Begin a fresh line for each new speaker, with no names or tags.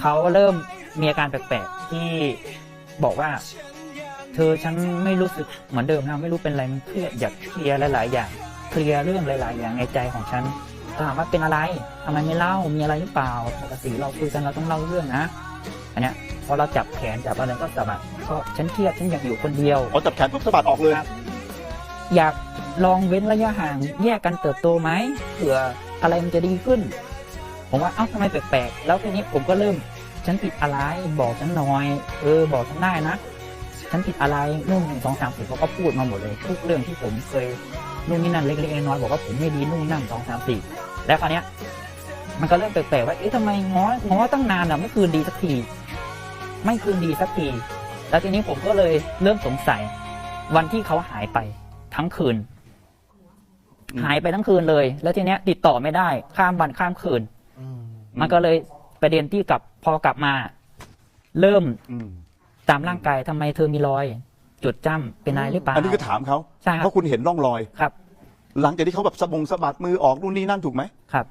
เขาเริ่มมีอาการแปลกๆที่บอกว่า เธอฉันไม่รู้สึกเหมือนเดิมนะไม่รู้เป็นอะไรมันเครียดอยากเคลียร์หลาย ๆ อย่าง เคลียร์เรื่องหลาย ๆ อย่างในใจของฉันถามว่าเป็นอะไรทำไมไม่เล่ามีอะไรหรือเปล่าปกติเราคุยกันเราต้องเล่าเรื่องนะอันเนี้ยพอเราจับแขนจับอะไรก็สะบัดก็ฉันเครียดฉันอยากอยู่คนเดียว
พอจับแขนปุ๊บสะบัดออกเลย
ครับอยากลองเว้นระยะห่างแยกกันเติบโตไหมเผื่ออะไรมันจะดีขึ้น ผมว่าเอ้าทำไมแปลกๆแล้วทีนี้ผมก็เริ่ม ฉันผิดอะไรบอกฉันหน่อย เออ บอกฉันได้นะฉันผิดอะไรนู่นหนึ่งสองสามสี่เขาก็พูดมาหมดเลย ทุกเรื่องที่ผมเคยนู่นนี่นั่นเล็กๆน้อยๆบอกว่าผมไม่ดีนู่นนั่นสองสามสี่แล้วคราวเนี้ย มันก็เริ่มแปลกๆว่าเอ๊ะทำไมง้อง้อตั้งนานอะไม่คืนดีสักทีไม่คืนดีสักทีแล้วทีนี้ผมก็เลยเริ่มสงสัย วันที่เขาหายไปทั้งคืน หายไปทั้งคืนเลย แล้วทีเนี้ยติดต่อไม่ได้ ข้ามวันข้ามคืน มันก็เลยประเด็นที่กลับพอกลับมา เริ่ม
อืม
ตามร่างกายทำไมเธอมีรอย จุดจ้ำเป็นอะไรหรือเปล่า
อันนี้ก็ถามเขา
ใช่ครับ
เพราะคุณเห็นร่องรอย
ครับ
หลังจากที่เขาแบบสะบงสะบัดมือออกนู่นนี่นั่นถูกไหม
ครับ